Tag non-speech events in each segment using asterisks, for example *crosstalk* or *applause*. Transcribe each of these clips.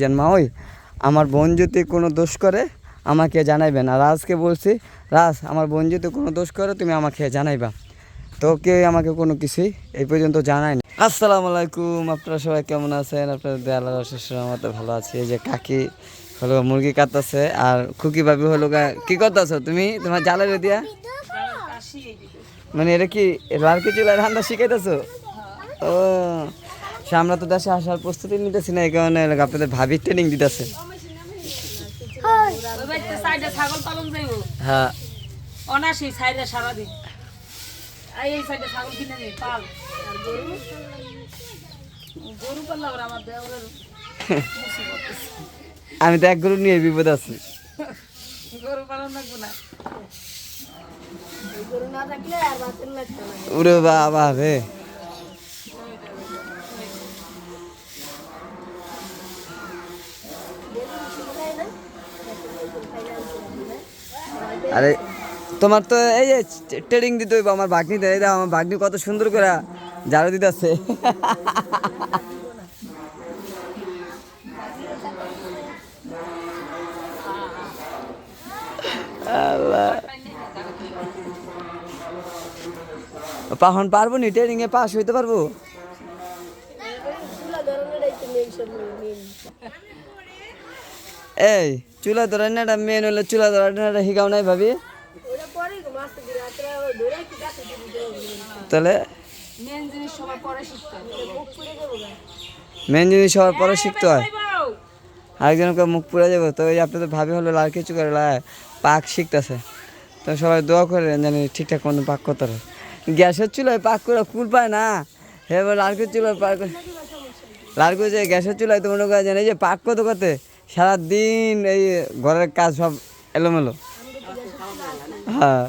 যেন মা ওই আমার বোন যদি কোনো দোষ করে, আমাকে জানাইবেন আর রাজকে বলছি, রাজ, আমার বোন যদি কোনো দোষ করে, তুমি আমাকে জানাইবা। তো কেউ আমাকে কোনো কিছুই এই পর্যন্ত জানায়নি আসসালামু আলাইকুম, আপনারা সবাই কেমন আছেন? আপনাদের দেয়াল মতো ভালো আছে। এই যে কাকি হলো, মুরগি কাটতেছে, আর খুকি ভাবি হলো কি করতেছো তুমি? তোমার জালের দিয়া? মানে এটা কি লাড়কি চুলার রান্না শিখাইতেছো? ও সে আমরা তো দেশে আসার প্রস্তুতি নিতেছি না এই কারণে আপনাদের ভাবি ট্রেনিং দিতেছে। ওই বাড়িতে সাইডে ছাগল পালন যাইব। হ্যাঁ। অনাসি সাইডে সারাদিন এই সাইডে ছাগল কিনে নেই পাল। আর গরু? গরু পাল্লা আমার দেওয়ার *laughs* আমি তো এক গরু নিয়ে বিপদ আছি। গরু পালন লাগবো না। উরে বাবা রে। আরে, তোমার তো এই যে ট্রেডিং দিতে আমার বাগনি দেয় দাও আমার বাগনি কত সুন্দর করে ঝাড়ু দিতে আছে পাহন পারব নি? ট্রেনিং এ পাস হইতে পারব? এই চুলা ধরানোটা মেন হলে চুলা ধরানোটা শিখাও নাই ভাবি। তাহলে মেন জিনিস সবার পরে শিখতে হবে হয়। আরেকজনকে মুখ পুড়ে যাব, তো ওই আপনাদের ভাবি হলো লাল কিছু করে পাক শিখতেছে। তো সবাই দোয়া করে জানি ঠিকঠাক মতো পাক করতে পারে। গ্যাসের চুলায় পাক করে কুল পায় না। হে এবার লালকুর চুলায় পাক লালকু যে গ্যাসের চুলায় তো মনে করে জানি যে পাক করতে করতে সারাদিন এই ঘরের কাজ সব এলোমেলো। হ্যাঁ।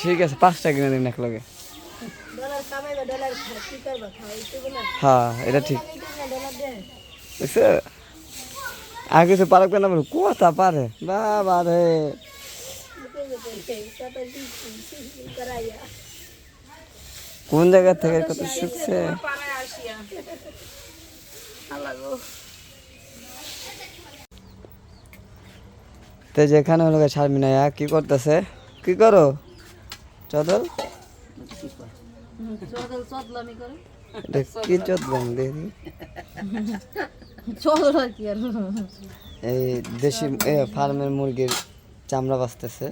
ঠিক আছে, পাঁচটা কিনে দিন এক লগে হ্যাঁ এটা ঠিক। বুঝছ আর কিছু পারবে না বলো কথা পারে? বাবা রে কোন জায়গা থেকে কত গো। তো যেখানে হলো শারমিনায়া কি করতেছে? কি করো? চদল? কি চদলাম দেখি। এই দেশি ফার্মের মুরগির চামড়া বাঁচতেছে।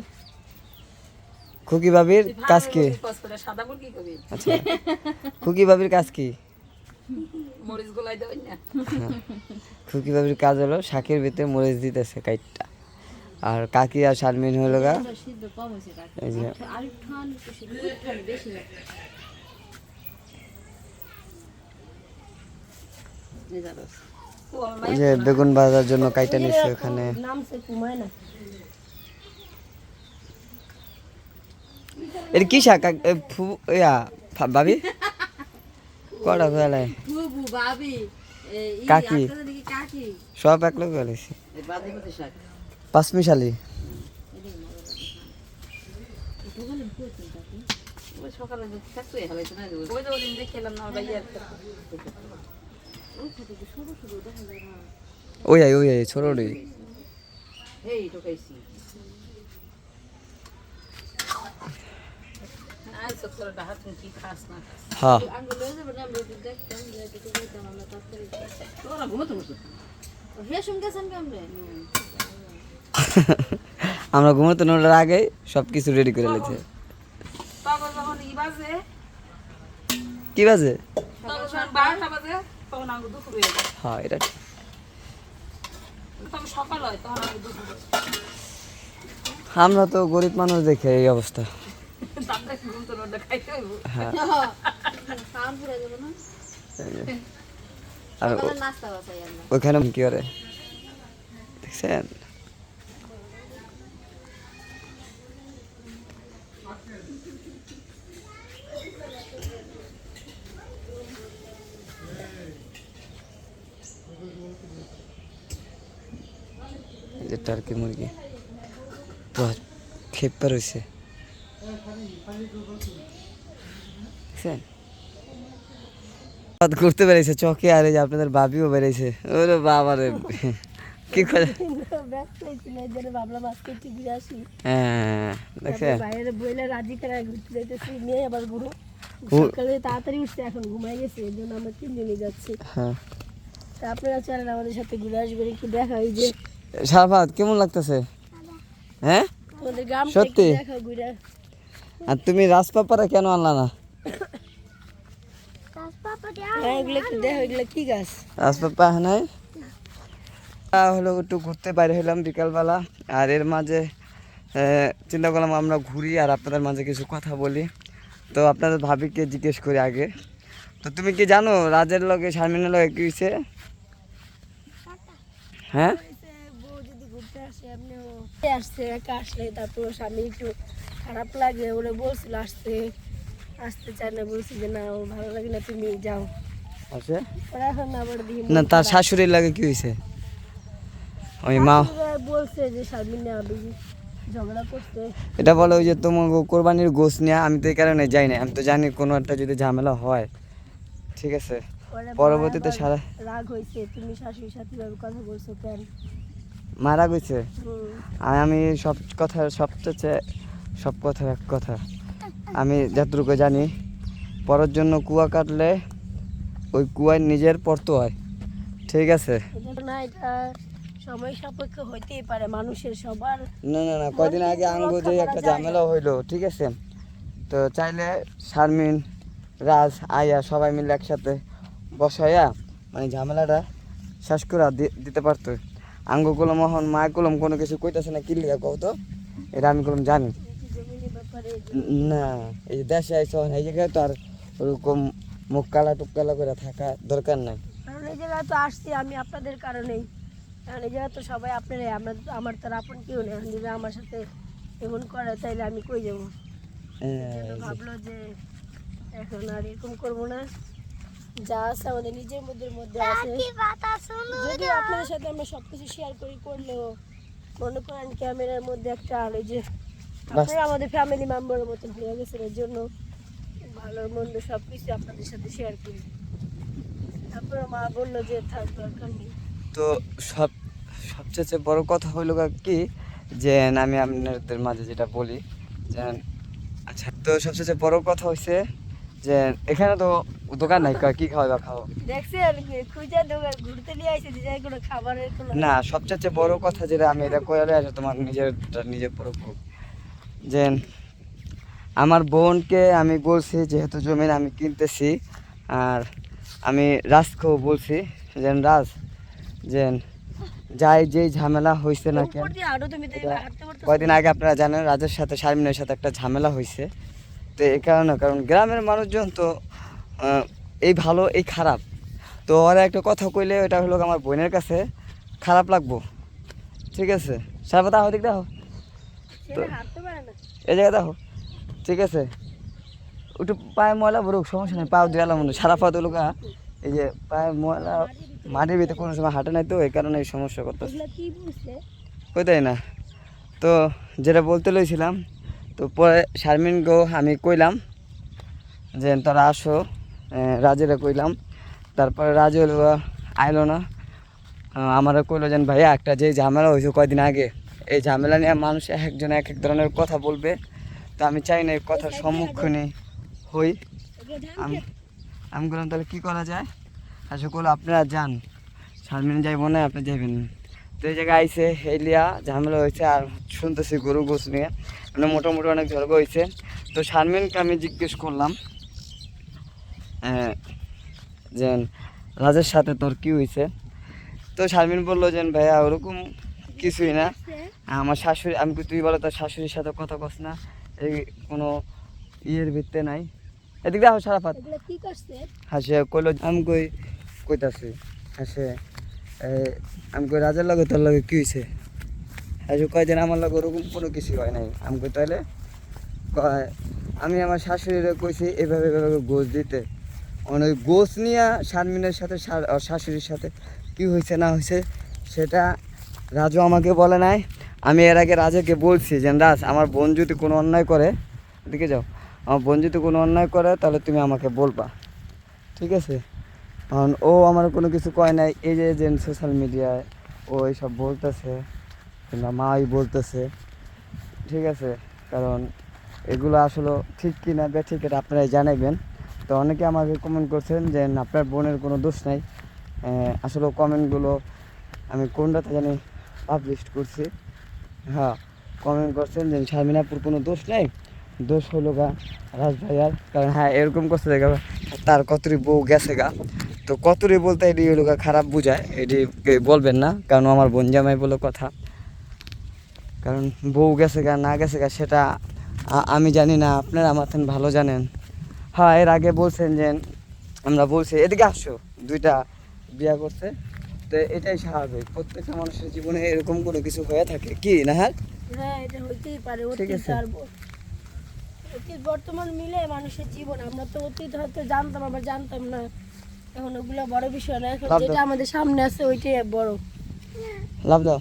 খুকি ভাবির কাজ কি? সাদা মুরগি কবি? আচ্ছা। খুকি ভাবির কাজ কি? খুকি ভাবির কাজ হলো শাকের ভিতরে মরিচ দিতেছে কাইটটা। আর কাকি আর শারমিন হলো গা এই যে বেগুন ভাজার জন্য কাইটা নিচ্ছে ওখানে। এর কি শাক? ফু ইয়া ভাবি? কটা ভাবি কাকি। কাকি? সব এক লোক ফেলেছি। পাঁচমিশালি। ওই ওই আই ওই আই ছোট রে এই ঢুকাইছি আই সত্তর টাকা তুমি কি খাস না খাস আমরা ঘুমোতে নোটার আগে সব কিছু রেডি করে বাজে কি বাজে? হয়ে, এটা আমরা তো গরিব মানুষ দেখে এই অবস্থা। আর ও- ওইখানে কি করে দেখছেন? যে টার্কি মুরগি পুরো খেপা রয়েছে ঘুরতে বেরিয়েছে চকে আর এই যে আপনাদের বাবিও বেরিয়েছে। ওরে বাবারে। কি করে? ব্যস্ত হয়েছিল এই জন্য ভাবলাম আজকে একটু ঘুরে আসি হ্যাঁ। দেখছেন বাইরে বইলে রাজি করে ঘুরতে যাইতেছি নিয়ে আবার ঘুরো সকালে তাড়াতাড়ি উঠছে এখন ঘুমাই গেছে এই জন্য আমরা তিন দিনই যাচ্ছি হ্যাঁ? আপনারা চলেন আমাদের সাথে ঘুরে আসবেন একটু দেখা এই যে সারাফাত কেমন লাগতেছে হ্যাঁ সত্যি? আর তুমি রাজপাপারা কেন আনলা না? হ্যাঁ রাজপাপা নাই? হলো একটু ঘুরতে বাইরে হলাম বিকালবেলা। আর এর মাঝে আহ, চিন্তা করলাম আমরা ঘুরি আর আপনাদের মাঝে কিছু কথা বলি। তো আপনাদের ভাবিকে জিজ্ঞেস করি আগে। তো তুমি কি জানো রাজের লগে শারমিনের লগে কি হয়েছে হ্যাঁ? ঘুরতে আসছে একা আসলে তারপর স্বামী একটু খারাপ লাগে ওরা বলছিল আসতে আসতে চায় না বলছি যে না ওর ভালো লাগে না তুমি যাও। না তার শাশুড়ির লাগে কি হয়েছে ওই মা বলছে যে শারমিন না এটা বলে যে তোমার কোরবানির গোস নিয়ে আমি তো এই কারণে যাই না আমি তো জানি কোনো একটা যদি ঝামেলা হয় ঠিক আছে? পরবর্তীতে সারা রাগ হয়েছে তুমি শাশুড়ির সাথে কথা বলছো কেন? মারা গেছে। আর আমি সব কথা সবচেয়ে সব কথা এক কথা। আমি যতটুকু জানি পরের জন্য কুয়া কাটলে ওই কুয়ায় নিজের পড়তে হয়। ঠিক আছে? সময় সাপেক্ষ হইতেই পারে মানুষের সবার। না না না কয়দিন আগে আঙ্গু যে একটা ঝামেলা হইল ঠিক আছে? তো চাইলে শারমিন রাজ আয়া সবাই মিলে একসাথে বসাইয়া মানে ঝামেলাটা শেষ করে দিতে পারতো। আঙ্গু কলম এখন মা কলম কোনো কিছু কইতাছে না কিনলে কও তো? এটা আমি কলম জানি। ব্যাপারে না এই দেশে আইসো এই জায়গায় তো আর ওরকম মুখ কালা টুক কালা করে থাকা দরকার নাই। কারণ এই জায়গায় তো আসছি আমি আপনাদের কারণেই। কারণ এই জায়গায় তো সবাই আপনারাই আমরা আমার তো আপন কেউ নেই। এখন যদি আমার সাথে এমন করে তাইলে আমি কই যাব? হ্যাঁ, ভাবলো যে এখন আর এরকম করব না। যা আছে আমাদের নিজের মধ্যে মধ্যে আছে। যদি আপনাদের সাথে আমরা সবকিছু শেয়ার করি করলেও মনে করেন ক্যামেরার মধ্যে একটা আলো যে আপনারা আমাদের ফ্যামিলি মেম্বারের মতন হয়ে গেছেন এর জন্য ভালো মন্দ সব কিছু আপনাদের সাথে শেয়ার করি। তারপরে মা বলল যে থাক দরকার নেই। তো সব সবচেয়ে বড় কথা হইল গা কি যে আমি আপনাদের মাঝে যেটা বলি যে আচ্ছা তো সবচেয়ে বড় কথা হইছে যে এখানে তো দোকান নাই কি খাওয়া খাও। যে খাবারের কোনো না সবচেয়ে বড় কথা যেটা আমি এটা কয়ালে আছে তোমার নিজের নিজের পর যে আমার বোনকে আমি বলছি যেহেতু জমিন আমি কিনতেছি আর আমি রাজকেও বলছি যে রাজ যে যাই যেই ঝামেলা হয়েছে না কেন কয়দিন আগে আপনারা জানেন রাজের সাথে শারমিনের সাথে একটা ঝামেলা হয়েছে তো এই কারণে কারণ গ্রামের মানুষজন তো এই ভালো এই খারাপ। তো ওরা একটা কথা কইলে ওটা হলো আমার বোনের কাছে খারাপ লাগবো। ঠিক আছে? সারবা দাও দিক দাও না। এই জায়গায় দেখো। ঠিক আছে? একটু পায়ে ময়লা ভরুক সমস্যা নেই পাও দিয়ে মনে সারা পা তো লোকা এই যে পায়ে ময়লা মাটির ভিতরে কোনো সময় হাঁটে নাই তো এই কারণে এই সমস্যা করতেছে। এগুলো কি বলছে কোথায় না। তো যেটা বলতে লইছিলাম তো পরে শারমিন গো, আমি কইলাম যে, তোরা আসো। রাজেরে কইলাম। তারপরে রাজ আইলো না। আমারও কইলো যেন, ভাইয়া, একটা যে ঝামেলা হয়েছে কয়দিন আগে, এই ঝামেলা নিয়ে মানুষ এক একজন এক এক ধরনের কথা বলবে। তো আমি চাই না এই কথার সম্মুখীন হই। আমি আমি বললাম, তাহলে কী করা যায়? আশা করল আপনারা যান। শারমিন যাইব না, আপনি যাইবেন। তো এই জায়গায় আইসে হেলিয়া, ঝামেলা হয়েছে আর শুনতেছি গরু গোস নিয়ে। মানে মোটামুটি অনেক ঝড়গ হয়েছে তো শারমিনকে আমি জিজ্ঞেস করলাম যে রাজের সাথে তোর কি হয়েছে তো শারমিন বলল যে ভাইয়া ওরকম কিছুই না। আমার শাশুড়ি আমি তুই বলো তোর শাশুড়ির সাথে কথা কস না? এই কোনো ইয়ের ভিত্তে নাই। এদিকে দেখো সারাফাত। হাসে কইলো আমি কই কইতাছি। হাসে আমি কই রাজার লগে তোর লগে কি হয়েছে হাসে কয়দিন আমার লগে ওরকম কোনো কিছু হয় নাই। আমি কই তাহলে কয়, আমি আমার শাশুড়িরে কইছি, এভাবে এভাবে গোছ দিতে। অনেক গোছ নিয়ে শারমিনের সাথে শাশুড়ির সাথে কি হয়েছে না হয়েছে সেটা রাজু আমাকে বলে নাই। আমি এর আগে রাজাকে বলছি যে, রাজ, আমার বোন যদি কোনো অন্যায় করে, এদিকে যাও, আমার বোন যদি কোনো অন্যায় করে, তাহলে তুমি আমাকে বলবা। ঠিক আছে? কারণ ও আমার কোনো কিছু কয় নাই, এই যে সোশ্যাল মিডিয়ায় ও এইসব বলতেছে। কিংবা মাই বলতেছে, ঠিক আছে? কারণ এগুলো আসলে ঠিক কি না বে ঠিক এটা আপনারাই জানাইবেন। তো অনেকে আমাকে কমেন্ট করছেন যে আপনার বোনের কোনো দোষ নাই। আসলে কমেন্টগুলো আমি কোনটাতে জানি পাবলিশ করছি। হ্যাঁ কমেন্ট করছেন যে, শারমিনাপুর কোনো দোষ নেই? দোষ হলো গা রাজ ভাইয়ার। কারণ হ্যাঁ এরকম করতে দেখা তার কতরি বউ গেছে গা। তো কতরি বলতে এটি হলো গা খারাপ বোঝায়, এটি বলবেন না, কারণ আমার বোন জামাই বলে কথা। কারণ বউ গেছে গা না গেছে গা সেটা আমি জানি না। আপনারা আমার ভালো জানেন। হ্যাঁ এর আগে বলছেন যে আমরা বলছি এদিকে আসো। দুইটা বিয়া করছে। তো এটাই স্বাভাবিক। প্রত্যেকটা মানুষের জীবনে এরকম কোনো কিছু হয়ে থাকে। কি না হ্যাঁ? হ্যাঁ এটা হইতেই পারে। ঠিক আছে। অতীত বর্তমান মিলে মানুষের জীবন। আমরা তো অতীত হয়তো জানতাম আবার জানতাম না। এখন ওগুলো বড় বিষয় না। এখন যেটা আমাদের সামনে আছে ওইটাই বড়। লাভ দাও।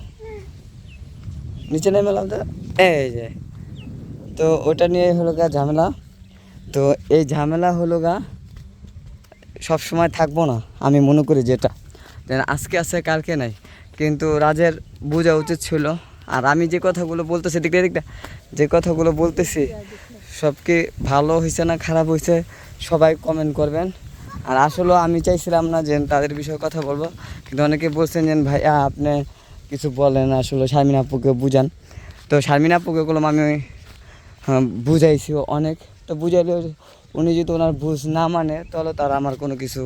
নিচে নেমে লাভ দাও এই যে। তো ওটা নিয়ে হলো গা ঝামেলা। তো এই ঝামেলা হলো গা, সব সময় থাকব না, আমি মনে করি যেটা। আজকে আছে, কালকে নাই। কিন্তু রাজের বোঝা উচিত ছিল। আর আমি যে কথাগুলো বলতেছি দিকটা দিকটা যে কথাগুলো বলতেছি, সব কি ভালো হয়েছে না খারাপ হয়েছে সবাই কমেন্ট করবেন। আর আসলে আমি চাইছিলাম না যে তাদের বিষয়ে কথা বলব। কিন্তু অনেকে বলছেন যে ভাইয়া, আপনি কিছু বলেন আসলে শারমিন আপুকে বুঝান। তো শারমিন আপুকে বললাম আমি হ্যাঁ, বুঝাইছি অনেক। তো বুঝাইলে উনি যদি ওনার বুঝ না মানে তাহলে তার আমার কোনো কিছু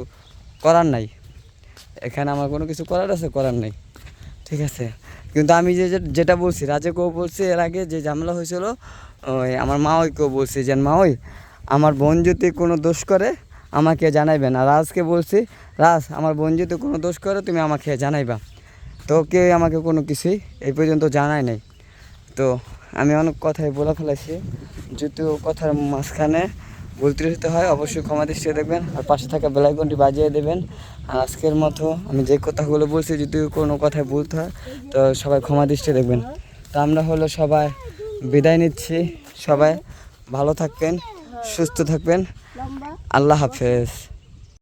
করার নাই। এখানে আমার কোনো কিছু করার আছে করার নেই। ঠিক আছে? কিন্তু আমি যে যেটা বলছি রাজেকেও বলছি এর আগে যে ঝামেলা হয়েছিল ওই আমার মা ওইকেও বলছি যে মা ওই আমার বোন যদি কোনো দোষ করে আমাকে জানাইবেন আর রাজকে বলছি রাজ আমার বোন যদি কোনো দোষ করে তুমি আমাকে জানাইবা। তো কেউ আমাকে কোনো কিছুই এই পর্যন্ত জানায় নাই। তো আমি অনেক কথাই বলে ফেলেছি। যদিও কথার মাঝখানে ভুল ত্রুটি হয়, অবশ্যই ক্ষমা দৃষ্টি দেখবেন। আর পাশে থাকা বেলাইকনটি বাজিয়ে দেবেন। আর আজকের মতো আমি যে কথাগুলো বলছি যদি কোনো কথায় ভুলতে হয়, তো সবাই ক্ষমা দৃষ্টি দেখবেন। তো আমরা হলো সবাই বিদায় নিচ্ছি। সবাই ভালো থাকবেন, সুস্থ থাকবেন। আল্লাহ হাফেজ।